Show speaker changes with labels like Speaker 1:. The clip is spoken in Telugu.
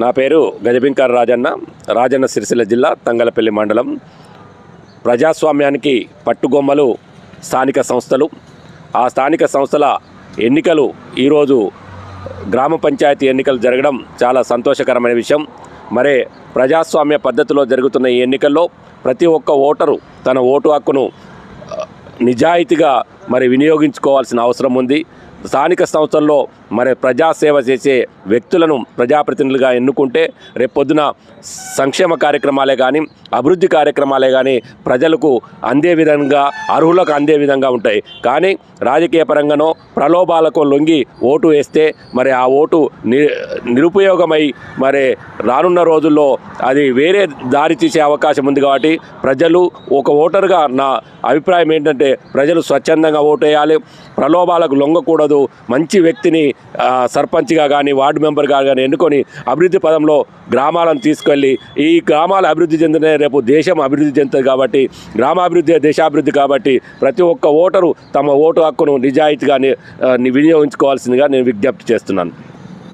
Speaker 1: నా పేరు గజబింకర్ రాజన్న రాజన్న సిరిసిల్ల జిల్లా తంగలపల్లి మండలం. ప్రజాస్వామ్యానికి పట్టుగొమ్మలు స్థానిక సంస్థలు. ఆ స్థానిక సంస్థల ఎన్నికలు ఈరోజు గ్రామ పంచాయతీ ఎన్నికలు జరగడం చాలా సంతోషకరమైన విషయం. మరే ప్రజాస్వామ్య పద్ధతిలో జరుగుతున్న ఈ ఎన్నికల్లో ప్రతి ఒక్క ఓటరు తన ఓటు హక్కును నిజాయితీగా మరి వినియోగించుకోవాల్సిన అవసరం ఉంది. స్థానిక సంస్థల్లో మరి ప్రజాసేవ చేసే వ్యక్తులను ప్రజాప్రతినిధులుగా ఎన్నుకుంటే రేపొద్దున సంక్షేమ కార్యక్రమాలే కానీ అభివృద్ధి కార్యక్రమాలే కానీ ప్రజలకు అందే విధంగా అర్హులకు అందే విధంగా ఉంటాయి. కానీ రాజకీయ పరంగానో ప్రలోభాలకు లొంగి ఓటు వేస్తే మరి ఆ ఓటు ని నిరుపయోగమై మరి రానున్న రోజుల్లో అది వేరే దారి తీసే అవకాశం ఉంది కాబట్టి ప్రజలు ఒక ఓటరుగా నా అభిప్రాయం ఏంటంటే ప్రజలు స్వచ్ఛందంగా ఓటేయాలి ప్రలోభాలకు లొంగకూడదు. మంచి వ్యక్తిని సర్పంచ్గా కానీ వార్డు మెంబర్గా కానీ ఎన్నుకొని అభివృద్ధి పదంలో గ్రామాలను తీసుకెళ్ళి ఈ గ్రామాలు అభివృద్ధి చెందిన రేపు దేశం అభివృద్ధి చెందుతుంది కాబట్టి గ్రామాభివృద్ధి దేశాభివృద్ధి కాబట్టి ప్రతి ఒక్క ఓటరు తమ ఓటు హక్కును నిజాయితీగా వినియోగించుకోవాల్సిందిగా నేను విజ్ఞప్తి చేస్తున్నాను.